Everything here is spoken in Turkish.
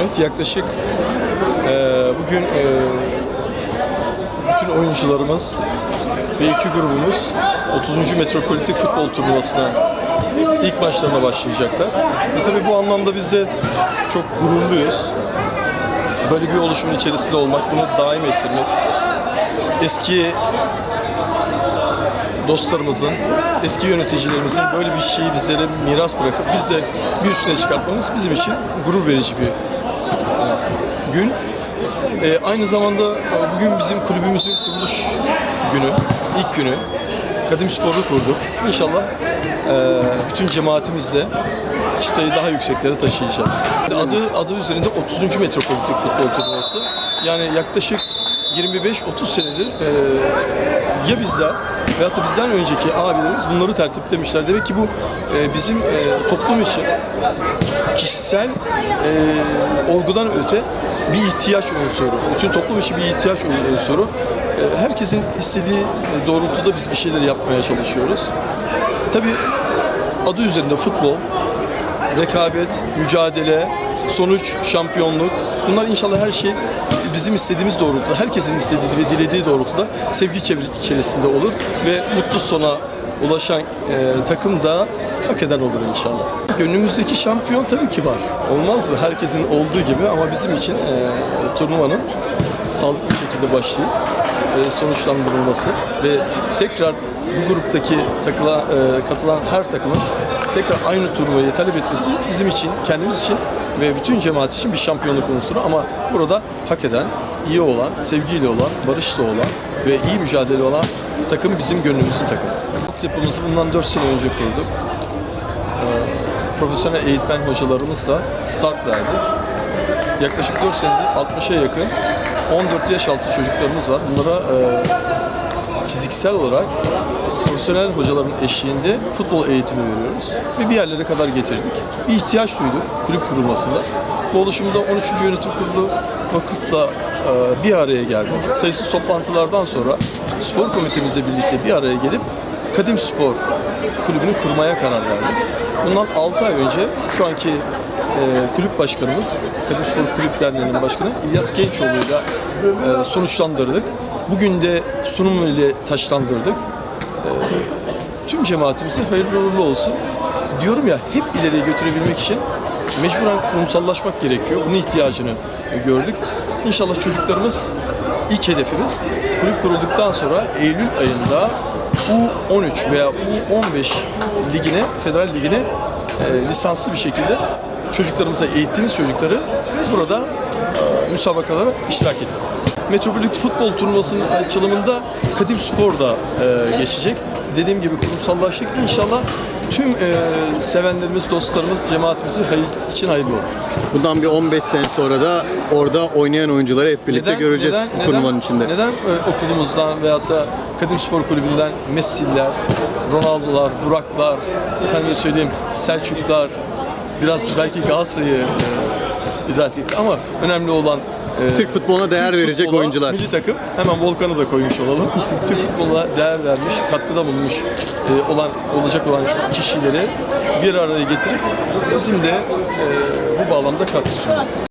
Evet yaklaşık e, bugün e, bütün oyuncularımız ve iki grubumuz 30. Metropolitik Futbol Turnuvası'na ilk maçlarına başlayacaklar. Ve tabii bu anlamda biz de çok gururluyuz. Böyle bir oluşumun içerisinde olmak, bunu daim ettirmek, eski dostlarımızın, eski yöneticilerimizin böyle bir şeyi bizlere miras bırakıp biz de bir üstüne çıkartmamız bizim için gurur verici bir gün. Ee, aynı zamanda e, bugün bizim kulübümüzün kuruluş günü, ilk günü. Kadim Spor'u kurduk. İnşallah e, bütün cemaatimizle çıtayı daha yükseklere taşıyacağız. Adı, adı üzerinde 30. Metropolitik Futbol Turnuvası. Yani yaklaşık 25-30 senedir e, ya bizler veyahut da bizden önceki abilerimiz bunları tertiplemişler. Demek ki bu e, bizim e, toplum için kişisel e, olgudan öte bir ihtiyaç unsuru. Bütün toplum için bir ihtiyaç unsuru. E, herkesin istediği doğrultuda biz bir şeyler yapmaya çalışıyoruz. E, tabii adı üzerinde futbol, rekabet, mücadele, sonuç, şampiyonluk. Bunlar inşallah her şey bizim istediğimiz doğrultuda, herkesin istediği ve dilediği doğrultuda sevgi içerisinde olur ve mutlu sona ulaşan e, takım da hak eden olur inşallah. Gönlümüzdeki şampiyon tabii ki var. Olmaz mı? Herkesin olduğu gibi ama bizim için e, turnuvanın sağlıklı şekilde başlayıp e, sonuçlandırılması ve tekrar bu gruptaki takıla, e, katılan her takımın tekrar aynı turnuvayı talep etmesi bizim için, kendimiz için ve bütün cemaat için bir şampiyonluk unsuru ama burada hak eden, iyi olan, sevgiyle olan, barışla olan ve iyi mücadele olan takım bizim gönlümüzün takımı. Altyapımızı bundan 4 sene önce kurduk. Ee, profesyonel eğitmen hocalarımızla start verdik. Yaklaşık 4 senedir 60'a yakın 14 yaş altı çocuklarımız var. Bunlara e, fiziksel olarak profesyonel hocaların eşliğinde futbol eğitimi veriyoruz. Ve bir yerlere kadar getirdik. Bir ihtiyaç duyduk kulüp kurulmasında. Bu oluşumda 13. Yönetim Kurulu vakıfla e, bir araya geldik. Sayısız toplantılardan sonra spor komitemizle birlikte bir araya gelip Kadim Spor kulübünü kurmaya karar verdik. Bundan 6 ay önce şu anki e, kulüp başkanımız, Kadim Spor Kulüp Derneği'nin başkanı İlyas Gençoğlu'yla e, sonuçlandırdık. Bugün de sunum ile taşlandırdık. E, tüm cemaatimize hayırlı uğurlu olsun. Diyorum ya hep ileriye götürebilmek için mecburen kurumsallaşmak gerekiyor. Bunun ihtiyacını gördük. İnşallah çocuklarımız ilk hedefimiz kulüp kurulduktan sonra Eylül ayında U13 veya U15 ligine, federal ligine e, lisanslı bir şekilde çocuklarımıza eğittiğiniz çocukları burada müsabakalara iştirak ettiriyoruz. Metropolit Futbol Turnuvası'nın açılımında Kadim Spor da e, geçecek. Dediğim gibi kurumsallaştık. İnşallah tüm e, sevenlerimiz, dostlarımız, cemaatimizin hayır, için hayırlı olur. Bundan bir 15 sene sonra da orada oynayan oyuncuları hep birlikte göreceğiz bu turnuvanın içinde. Neden e, okulumuzdan veyahut da Kadim Spor Kulübü'nden Messi'ler, Ronaldo'lar, Burak'lar, efendim söyleyeyim Selçuklar, biraz belki Galatasaray'ı idrak etti ama önemli olan e, Türk futboluna değer Türk verecek futbola, oyuncular. Milli takım. Hemen Volkan'ı da koymuş olalım. Türk futboluna değer vermiş, katkıda bulunmuş e, olan olacak olan kişileri bir araya getirip bizim de e, bu bağlamda katkı sunuyoruz.